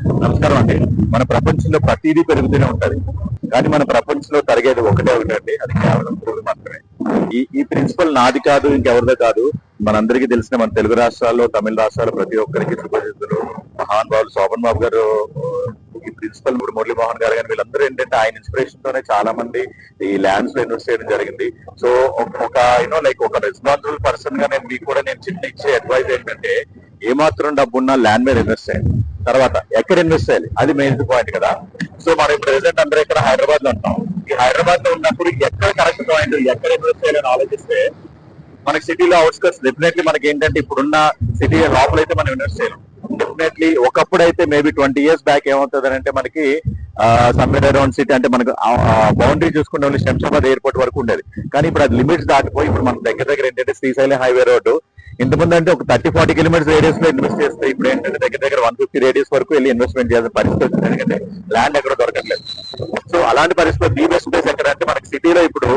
నమస్కారం అండి. మన ప్రపంచంలో ప్రతిదీ పెరుగుతూనే ఉంటది. కానీ మన ప్రపంచంలో తరిగేది ఒకటే ఒకటండి అది కేవలం పురుగులు మాత్రమే. ఈ ఈ ప్రిన్సిపల్ నాది కాదు ఇంకెవరిదో కాదు. మనందరికీ తెలిసిన మన తెలుగు రాష్ట్రాల్లో తమిళ రాష్ట్రాల్లో ప్రతి ఒక్కరికి సుపరిచితులు మహాన్ బాబు శోభన్ బాబు గారు ఈ ప్రిన్సిపల్ మురళీ మోహన్ గారు కానీ వీళ్ళందరూ ఏంటంటే ఆయన ఇన్స్పిరేషన్ తోనే చాలా మంది ఈ ల్యాండ్స్లో ఇన్వెస్ట్ చేయడం జరిగింది. సో ఒక యూనో లైక్ ఒక రెస్పాన్సిబుల్ పర్సన్గా నేను మీకు కూడా నేను చిన్న ఇచ్చే అడ్వైస్ ఏంటంటే ఏమాత్రం డబ్బున్న ల్యాండ్ మీద ఇన్వెస్ట్ చేయండి. తర్వాత ఎక్కడ ఇన్వెస్ట్ చేయాలి? అది మెయిన్ పాయింట్ కదా. సో మనం ప్రెసెంట్ అందరూ ఇక్కడ హైదరాబాద్లో ఉంటాం. ఈ హైదరాబాద్లో ఉన్నప్పుడు ఎక్కడ కరెక్ట్ పాయింట్ ఎక్కడ ఇన్వెస్ట్ చేయాలని ఆలోచిస్తే మనకి సిటీలో అవుట్స్కర్ట్స్ డెఫినెట్లీ మనకి ఏంటంటే ఇప్పుడున్న సిటీ లోపల అయితే మనం ఇన్వెస్ట్ చేయలేం. డెఫినెట్లీ ఒకప్పుడు అయితే మేబీ ట్వంటీ ఇయర్స్ బ్యాక్ ఏమవుతుంది అంటే మనకి సమ్వేర్ అరౌండ్ సిటీ అంటే మనకు బౌండరీ చూసుకుంటే శంషాబాద్ ఎయిర్పోర్ట్ వరకు ఉండేది. కానీ ఇప్పుడు అది లిమిట్స్ దాటిపోయి ఇప్పుడు మన దగ్గర దగ్గర ఏంటంటే శ్రీశైలం హైవే రోడ్డు ఇంతమంది అంటే ఒక థర్టీ ఫార్టీ కిలోమీటర్స్ రేడియస్లో ఇన్వెస్ట్ చేస్తే ఇప్పుడు ఏంటంటే దగ్గర దగ్గర వన్ ఫిఫ్టీ రేడియస్ వరకు వెళ్ళి ఇన్వెస్ట్మెంట్ చేయాల్సిన పరిస్థితి వచ్చింది. ఎందుకంటే ల్యాండ్ ఎక్కడ దొరకట్లేదు. సో అలాంటి పరిస్థితిలో ది బెస్ట్ ప్లేస్ ఎక్కడ అంటే మనకి సిటీలో ఇప్పుడు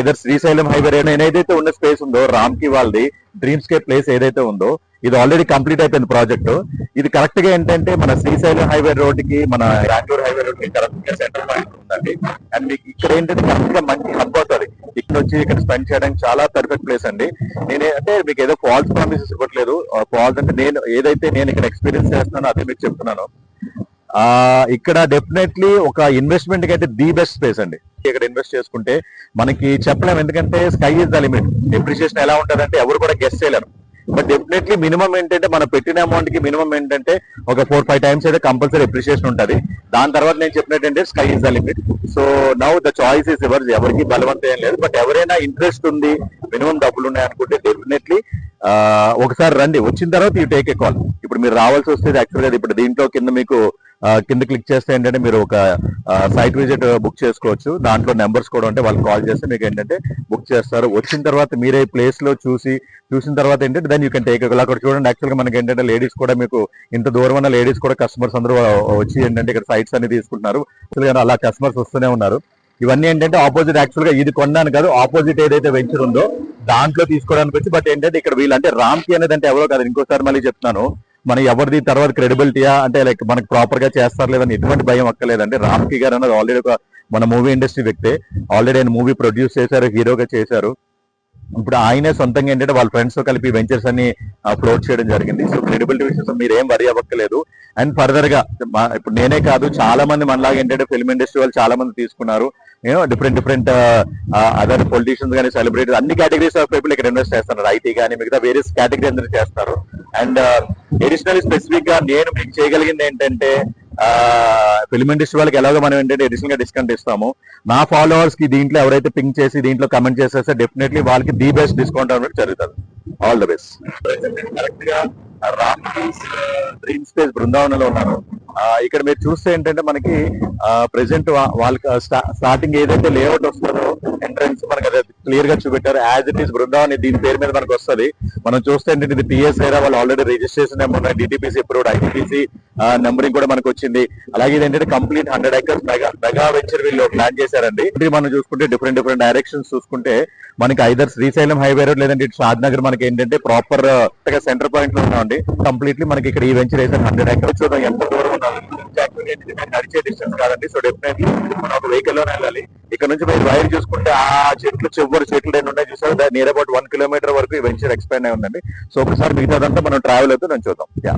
ఐదర్ శ్రీశైలం హైవే ఏదైతే ఉన్న స్పేస్ ఉందో రామ్కి వాళ్ళది డ్రీమ్స్ స్కేప్ ప్లేస్ ఏదైతే ఉందో ఇది ఆల్రెడీ కంప్లీట్ అయిపోయింది ప్రాజెక్ట్ ఇది కరెక్ట్గా ఏంటంటే మన శ్రీశైలం హైవే రోడ్కి మన బెంగళూరు హైవే రోడ్కి కరెక్ట్గా సెంటర్ పాయింట్ ఉందండి. అండ్ మీకు ఇక్కడ ఏంటంటే కరెక్ట్గా మంచి హబ్ అవుతుంది ఇక్కడ వచ్చి ఇక్కడ స్పెండ్ చేయడానికి చాలా పర్ఫెక్ట్ ప్లేస్ అండి. నేను అంటే మీకు ఏదో ఫాల్స్ ప్రామిసెస్ ఇవ్వట్లేదు. ఫాల్స్ అంటే నేను ఏదైతే నేను ఇక్కడ ఎక్స్పీరియన్స్ చేస్తున్నానో అదే మీకు చెప్తున్నాను. ఆ ఇక్కడ డెఫినెట్లీ ఒక ఇన్వెస్ట్మెంట్కి అయితే ది బెస్ట్ స్పేస్ అండి. ఇక్కడ ఇన్వెస్ట్ చేసుకుంటే మనకి చెప్పలేము. ఎందుకంటే sky is the limit depreciation ఎలా ఉంటదంటే ఎవరు కూడా గెస్ట్ చేయలేరు. బట్ డెఫినెట్లీ మినిమం ఏంటంటే మనం పెట్టిన అమౌంట్కి మినిమం ఏంటంటే ఒక ఫోర్ ఫైవ్ టైమ్స్ అయితే కంపల్సరీ అప్రిషియేషన్ ఉంటుంది. దాని తర్వాత నేను చెప్పినట్టు sky is the limit so now the choice is ever ఎవరికి బలవంతం ఏం లేదు. బట్ ఎవరైనా ఇంట్రెస్ట్ ఉంది మినిమం డబ్బులు ఉన్నాయి అనుకుంటే డెఫినెట్లీ ఒకసారి రండి. వచ్చిన తర్వాత యూ టేక్ ఏ కాల్ ఇప్పుడు మీరు రావాల్సి వస్తే యాక్చువల్గా ఇప్పుడు దీంట్లో కింద మీకు కింద క్లిక్ చేస్తే ఏంటంటే మీరు ఒక సైట్ విజిట్ బుక్ చేసుకోవచ్చు. దాంట్లో నెంబర్స్ కూడా ఉంటే వాళ్ళు కాల్ చేస్తే మీకు ఏంటంటే బుక్ చేస్తారు. వచ్చిన తర్వాత మీరే ప్లేస్లో చూసి చూసిన తర్వాత ఏంటంటే దాన్ని యూ కెన్ టేక్ అక్కడ చూడండి యాక్చువల్గా మనకి ఏంటంటే లేడీస్ కూడా మీకు ఇంత దూరం ఉన్న లేడీస్ కూడా కస్టమర్స్ అందరూ వచ్చి ఏంటంటే ఇక్కడ సైట్స్ అన్ని తీసుకుంటున్నారు. అలా కస్టమర్స్ వస్తూనే ఉన్నారు. ఇవన్నీ ఏంటంటే ఆపోజిట్ యాక్చువల్గా ఇది కొన్నాను కాదు ఆపోజిట్ ఏదైతే వెంచర్ ఉందో దాంట్లో తీసుకోవడానికి వచ్చి బట్ ఏంటంటే ఇక్కడ వీళ్ళు అంటే అనేది అంటే ఎవరో కాదు ఇంకోసారి మళ్ళీ చెప్తున్నాను. మన ఎవరిది తర్వాత క్రెడిబిలిటీయా అంటే లైక్ మనకి ప్రాపర్గా చేస్తారు లేదని ఎటువంటి భయం అక్కర్లేదండి. రామ్కి గారు అన్నది ఆల్రెడీ ఒక మన మూవీ ఇండస్ట్రీ వ్యక్తే. ఆల్రెడీ ఆయన మూవీ ప్రొడ్యూస్ చేశారు హీరోగా చేశారు. ఇప్పుడు ఆయనే సొంతంగా ఏంటంటే వాళ్ళ ఫ్రెండ్స్తో కలిపి వెంచర్స్ అన్ని ఫ్లోట్ చేయడం జరిగింది. సో క్రెడిబిలిటీ విషయంలో మీరు ఏం వరి అవ్వక్కలేదు అండ్ ఫర్దర్గా మా- ఇప్పుడు నేనే కాదు చాలా మంది మనలాగా ఏంటంటే ఫిల్మ్ ఇండస్ట్రీ వాళ్ళు చాలా మంది తీసుకున్నారు డిఫరెంట్ డిఫరెంట్ అదర్ పొలిటీషియన్స్ కానీ సెలబ్రిటీస్ అన్ని కేటగిరీస్ ఆఫ్ పీపుల్ ఇక్కడ ఇన్వెస్ట్ చేస్తున్నారు. ఐటీ కానీ మిగతా వేరియస్ కేటగిరీ అందరూ చేస్తారు. అండ్ ఎడిషనల్ స్పెసిఫిక్గా నేను మీకు చేయగలిగింది ఏంటంటే ఫిల్మ్ ఇండస్ట్రీ వాళ్ళకి ఎలాగో మనం ఏంటంటే ఎడిషనల్గా డిస్కౌంట్ ఇస్తాము. నా ఫాలోవర్స్కి దీంట్లో ఎవరైతే పింక్ చేసి దీంట్లో కమెంట్ చేసేస్తే డెఫినెట్లీ వాళ్ళకి ది బెస్ట్ డిస్కౌంట్ అనేది జరుగుతుంది. ఆల్ ద బెస్ట్ కరెక్ట్గా డ్రీమ్ స్పేస్ uh, బృందావనంలో ఉన్నారు. ఇక్కడ మీరు చూస్తే ఏంటంటే మనకి ప్రెసెంట్ వాళ్ళకి స్టార్టింగ్ ఏదైతే లేఅవుట్ వస్తుందో ఎంట్రన్స్ మనకి అదే క్లియర్గా చూపెట్టారు. యాజ్ ఇట్ ఈస్ బృందావన్ దీని పేరు మీద మనకు వస్తుంది. మనం చూస్తే ఏంటంటే ఇది టిఎస్ ఏరా వాళ్ళు ఆల్రెడీ రిజిస్ట్రేషన్ నెంబర్ ఉన్నాయి. డిటిపిసి అప్రూవ్డ్ ఐటీపీసీ నెంబరింగ్ కూడా మనకు వచ్చింది. అలాగే ఇది ఏంటంటే complete hundred acres mega mega venture వీళ్ళు ప్లాన్ చేశారండి. ఇది మనం చూసుకుంటే డిఫరెంట్ డిఫరెంట్ డైరెక్షన్స్ చూసుకుంటే మనకి ఐదర్ శ్రీశైలం హైవే రోడ్ లేదంటే ఇటు షాద్ నగర్ మనకి ఏంటంటే ప్రాపర్ సెంటర్ పాయింట్లో ఉన్నామండి కంప్లీట్లీ మనకి ఇక్కడ ఈ వెంచర్ వేసారు హండ్రెడ్ ఎకర్స్ చూద్దాం ఎంత దూరం ఉన్నాం నడిచే డిస్టెన్స్ కాదండి సో డెఫినెట్లీ మనం ఒక వెహికల్లోనే వెళ్ళాలి. ఇక్కడ నుంచి మీరు వైర్ చూసుకుంటే ఆ చెట్లు చివరి చెట్లు ఎన్ని ఉన్నాయి చూసారు? నియర్ అబౌట్ వన్ కిలోమీటర్ వరకు ఈ వెంచర్ ఎక్స్పాండ్ అయి ఉందండి. సో ఒకసారి మిగతాదంతా మనం ట్రావెల్ అవుతూ నేను చూద్దాం. యా